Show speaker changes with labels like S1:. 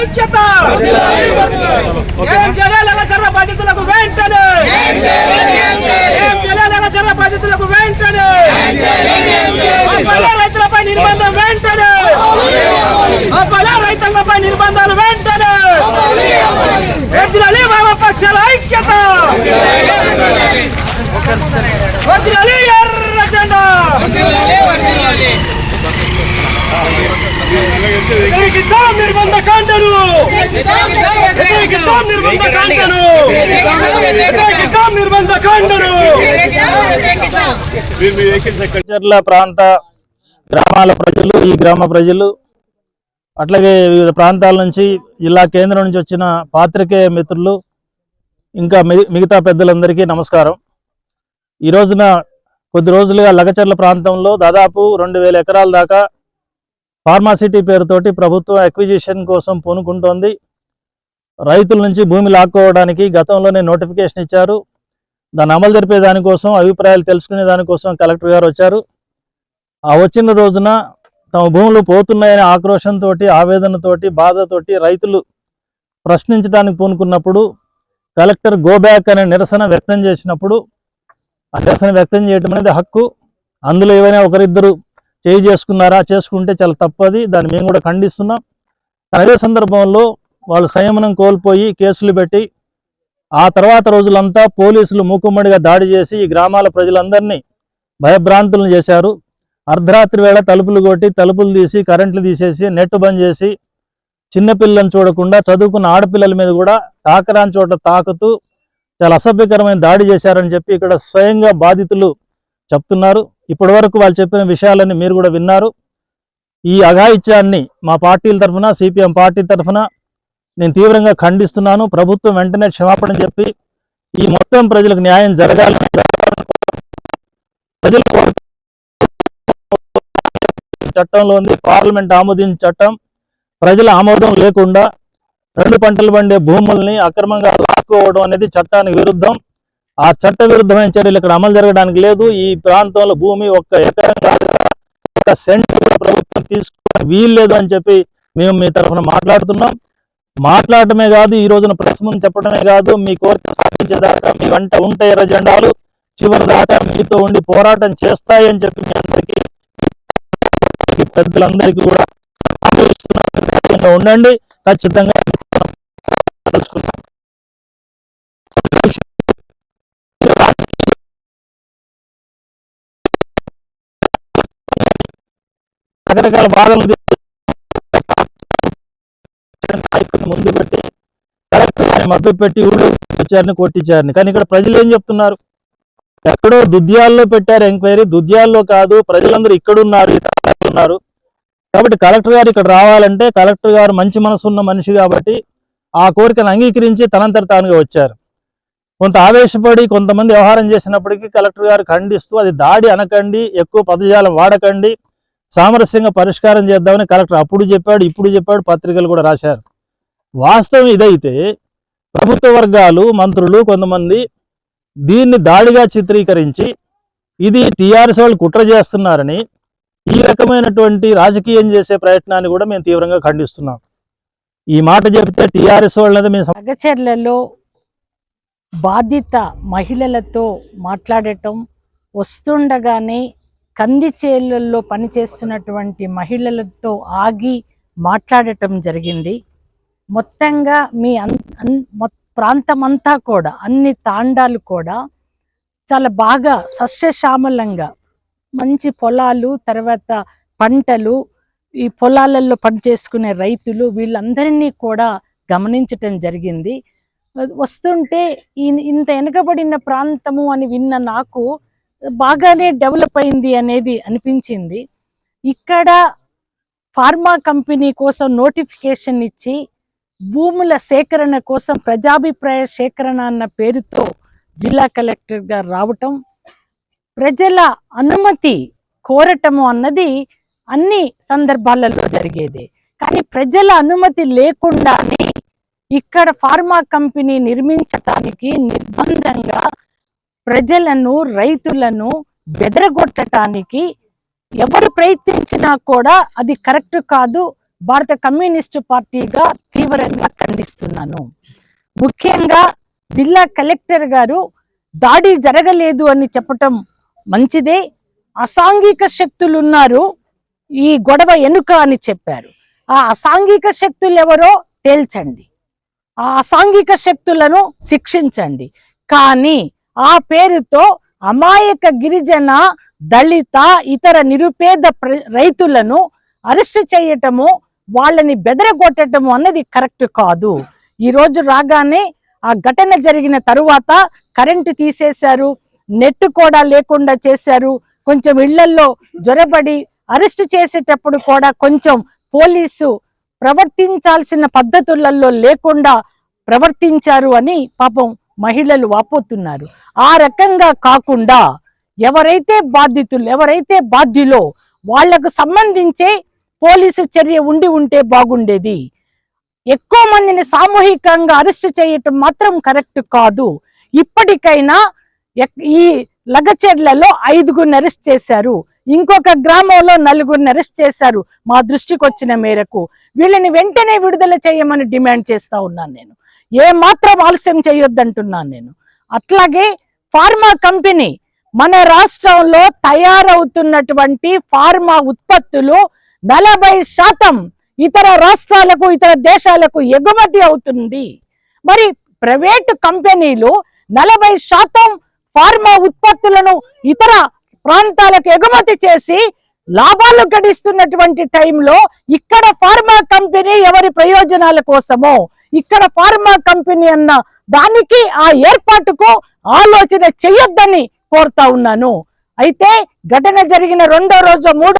S1: ఐక్యత! ఏం చేయాలి? చర్ర బాధితులకు వెంటనే! ఏం చేయాలి? చర్ర బాధితులకు వెంటనే! రైతులపై నిర్బంధం వెంటనే! రైతాంగంపై నిర్బంధాలు వెంటనే! ఎద్దులని వామపక్షాల ఐక్యత! వదిలి ఎర్ర జెండా! నిర్బంధ కాండను నిర్బంధ కాండను నిర్బంధ కాండను
S2: చర్ల ప్రాంత గ్రామాల ప్రజలు ఈ గ్రామ ప్రజలు అట్లాగే వివిధ ప్రాంతాల నుంచి జిల్లా కేంద్రం నుంచి వచ్చిన పాత్రికేయ మిత్రులు ఇంకా మి- మిగతా పెద్దలందరికీ నమస్కారం. ఈ రోజున కొద్ది రోజులుగా లగచర్ల ప్రాంతంలో దాదాపు రెండు వేల ఎకరాల దాకా ఫార్మాసిటీ పేరుతోటి ప్రభుత్వం అక్విజిషన్ కోసం పూనుకుంటోంది. రైతుల నుంచి భూమి లాక్కోవడానికి గతంలోనే నోటిఫికేషన్ ఇచ్చారు. దాన్ని అమలు జరిపే దానికోసం అభిప్రాయాలు తెలుసుకునే దానికోసం కలెక్టర్ గారు వచ్చారు. ఆ వచ్చిన రోజున తమ భూములు పోతున్నాయనే ఆక్రోషంతో ఆవేదనతోటి బాధతోటి రైతులు ప్రశ్నించడానికి పూనుకున్నప్పుడు కలెక్టర్ గో బ్యాక్ అనే నిరసన వ్యక్తం చేసినప్పుడు ఆ నిరసన వ్యక్తం చేయడం అనేది హక్కు. అందులో ఏవైనా ఒకరిద్దరు చేయి చేసుకున్నారా చేసుకుంటే చాలా తప్పది దాన్ని మేము కూడా ఖండిస్తున్నాం. అదే సందర్భంలో వాళ్ళు సంయమనం కోల్పోయి కేసులు పెట్టి ఆ తర్వాత రోజులంతా పోలీసులు మూకుమ్మడిగా దాడి చేసి ఈ గ్రామాల ప్రజలందరినీ భయభ్రాంతులను చేశారు. అర్ధరాత్రి వేళ తలుపులు కొట్టి తలుపులు తీసి కరెంట్లు తీసేసి నెట్ బంద్ చేసి చిన్నపిల్లలను చూడకుండా చదువుకున్న ఆడపిల్లల మీద కూడా తాకరాని చోట తాకుతూ చాలా అసభ్యకరమైన దాడి చేశారని చెప్పి ఇక్కడ స్వయంగా బాధితులు చెప్తున్నారు. ఇప్పటి వరకు వాళ్ళు చెప్పిన విషయాలన్నీ మీరు కూడా విన్నారు. ఈ అఘాయిత్యాన్ని మా పార్టీల తరఫున సిపిఎం పార్టీ తరఫున నేను తీవ్రంగా ఖండిస్తున్నాను. ప్రభుత్వం వెంటనే క్షమాపణ చెప్పి ఈ మొత్తం ప్రజలకు న్యాయం జరగాలని చట్టంలో ఉంది. పార్లమెంట్ ఆమోదించిన చట్టం ప్రజల ఆమోదం లేకుండా రెండు పంటలు పండే భూముల్ని అక్రమంగా లాక్కోవడం అనేది చట్టానికి విరుద్ధం. ఆ చట్ట విరుద్ధమైన చర్యలు ఇక్కడ అమలు జరగడానికి లేదు. ఈ ప్రాంతంలో భూమి ఒక్క ఎకరం కాదు. ఒక సెంటర్ కూడా ప్రభుత్వం తీసుకోవడం వీలు లేదు అని చెప్పి మేము మీ తరఫున మాట్లాడుతున్నాం. మాట్లాడటమే కాదు ఈ రోజున ప్రెస్ ముందు చెప్పడమే కాదు మీ కోరిక సాధించేదాకా మీ వెంట ఉంటే ఎర్ర జెండాలు చివరి దాకా మీతో ఉండి పోరాటం చేస్తాయని చెప్పి మీ అందరికీ పెద్దలందరికీ కూడా ఉండండి ఖచ్చితంగా రకరకాల బాధలు నాయకుడిని ముందు పెట్టి కలెక్టర్ గారిని మభ్య పెట్టి ఊళ్ళో వచ్చారని కొట్టించారని. కానీ ఇక్కడ ప్రజలు ఏం చెప్తున్నారు? ఎక్కడో దుద్యాల్లో పెట్టారు ఎంక్వైరీ. దుద్యాల్లో కాదు ప్రజలందరూ ఇక్కడ ఉన్నారు. కాబట్టి కలెక్టర్ గారు ఇక్కడ రావాలంటే కలెక్టర్ గారు మంచి మనసున్న మనిషి కాబట్టి ఆ కోరికను అంగీకరించి తనంతట తానుగా వచ్చారు. కొంత ఆవేశపడి కొంతమంది వ్యవహారం చేసినప్పటికీ కలెక్టర్ గారు ఖండిస్తూ అది దాడి అనకండి ఎక్కువ పదజాలం వాడకండి సామరస్యంగా పరిష్కారం చేద్దామని కలెక్టర్ అప్పుడు చెప్పాడు ఇప్పుడు చెప్పాడు పత్రికలు కూడా రాశారు. వాస్తవం ఇదైతే ప్రభుత్వ వర్గాలు మంత్రులు కొంతమంది దీన్ని దాడిగా చిత్రీకరించి ఇది టీఆర్ఎస్ వాళ్ళు కుట్ర చేస్తున్నారని ఈ రకమైనటువంటి రాజకీయం చేసే ప్రయత్నాన్ని కూడా మేము తీవ్రంగా ఖండిస్తున్నాం. ఈ మాట చెబితే టీఆర్ఎస్ వాళ్ళది మేము సమ-
S3: బాధిత మహిళలతో మాట్లాడటం వస్తుండగానే కందిచేళ్ళల్లో పనిచేస్తున్నటువంటి మహిళలతో ఆగి మాట్లాడటం జరిగింది. మొత్తంగా మీ అన్ అన్- ప్రాంతమంతా కూడా అన్ని తాండాలు కూడా చాలా బాగా సస్యశ్యామలంగా మంచి పొలాలు తర్వాత పంటలు ఈ పొలాలలో పనిచేసుకునే రైతులు వీళ్ళందరినీ కూడా గమనించటం జరిగింది. వస్తుంటే ఇంత వెనుకబడిన ప్రాంతము అని విన్న నాకు బాగానే డెవలప్ అయింది అనేది అనిపించింది. ఇక్కడ ఫార్మా కంపెనీ కోసం నోటిఫికేషన్ ఇచ్చి భూముల సేకరణ కోసం ప్రజాభిప్రాయ సేకరణ అన్న పేరుతో జిల్లా కలెక్టర్ గారు రావటం ప్రజల అనుమతి కోరటము అన్నది అన్ని సందర్భాలలో జరిగేది. కానీ ప్రజల అనుమతి లేకుండానే ఇక్కడ ఫార్మా కంపెనీ నిర్మించటానికి నిర్బంధంగా ప్రజలను రైతులను బెదరగొట్టడానికి ఎవరు ప్రయత్నించినా కూడా అది కరెక్ట్ కాదు. భారత కమ్యూనిస్టు పార్టీగా తీవ్రంగా ఖండిస్తున్నాను. ముఖ్యంగా జిల్లా కలెక్టర్ గారు దాడి జరగలేదు అని చెప్పటం మంచిదే. అసాంఘిక శక్తులు ఉన్నారు ఈ గొడవ ఎనుక అని చెప్పారు. ఆ అసాంఘిక శక్తులు ఎవరో తేల్చండి. ఆ అసాంఘిక శక్తులను శిక్షించండి. కానీ ఆ పేరుతో అమాయక గిరిజన దళిత ఇతర నిరుపేద ప్ర- రైతులను అరెస్ట్ చేయటము వాళ్ళని బెదరగొట్టటము అన్నది కరెక్ట్ కాదు. ఈ రోజు రాగానే ఆ ఘటన జరిగిన తరువాత కరెంటు తీసేశారు నెట్ కూడా లేకుండా చేశారు. కొంచెం ఇళ్ళల్లో జ్వరబడి అరెస్ట్ చేసేటప్పుడు కూడా కొంచెం పోలీసు ప్రవర్తించాల్సిన పద్ధతులలో లేకుండా ప్రవర్తించారు అని పాపం మహిళలు వాపోతున్నారు. ఆ రకంగా కాకుండా ఎవరైతే బాధితులు ఎవరైతే బాధ్యులో వాళ్ళకు సంబంధించే పోలీసు చర్య ఉండి ఉంటే బాగుండేది. ఎక్కువ మందిని సామూహికంగా అరెస్ట్ చేయటం మాత్రం కరెక్ట్ కాదు. ఇప్పటికైనా ఎక్- ఈ లగచెర్లలో ఐదుగురిని అరెస్ట్ చేశారు. ఇంకొక గ్రామంలో నలుగురిని అరెస్ట్ చేశారు మా దృష్టికి వచ్చిన మేరకు. వీళ్ళని వెంటనే విడుదల చేయమని డిమాండ్ చేస్తా ఉన్నాను నేను. ఏ మాత్రం ఆలస్యం చేయొద్దంటున్నాను నేను. అట్లాగే ఫార్మా కంపెనీ మన రాష్ట్రంలో తయారవుతున్నటువంటి ఫార్మా ఉత్పత్తులు నలభై శాతం ఇతర రాష్ట్రాలకు ఇతర దేశాలకు ఎగుమతి అవుతుంది. మరి ప్రైవేటు కంపెనీలు నలభై శాతం ఫార్మా ఉత్పత్తులను ఇతర ప్రాంతాలకు ఎగుమతి చేసి లాభాలు గడిస్తున్నటువంటి టైంలో ఇక్కడ ఫార్మా కంపెనీ ఎవరి ప్రయోజనాల కోసమో ఇక్కడ ఫార్మా కంపెనీ అన్న దానికి ఆ ఏర్పాటుకు ఆలోచన చెయ్యొద్దని కోరుతా ఉన్నాను. అయితే ఘటన జరిగిన రెండో రోజు మూడో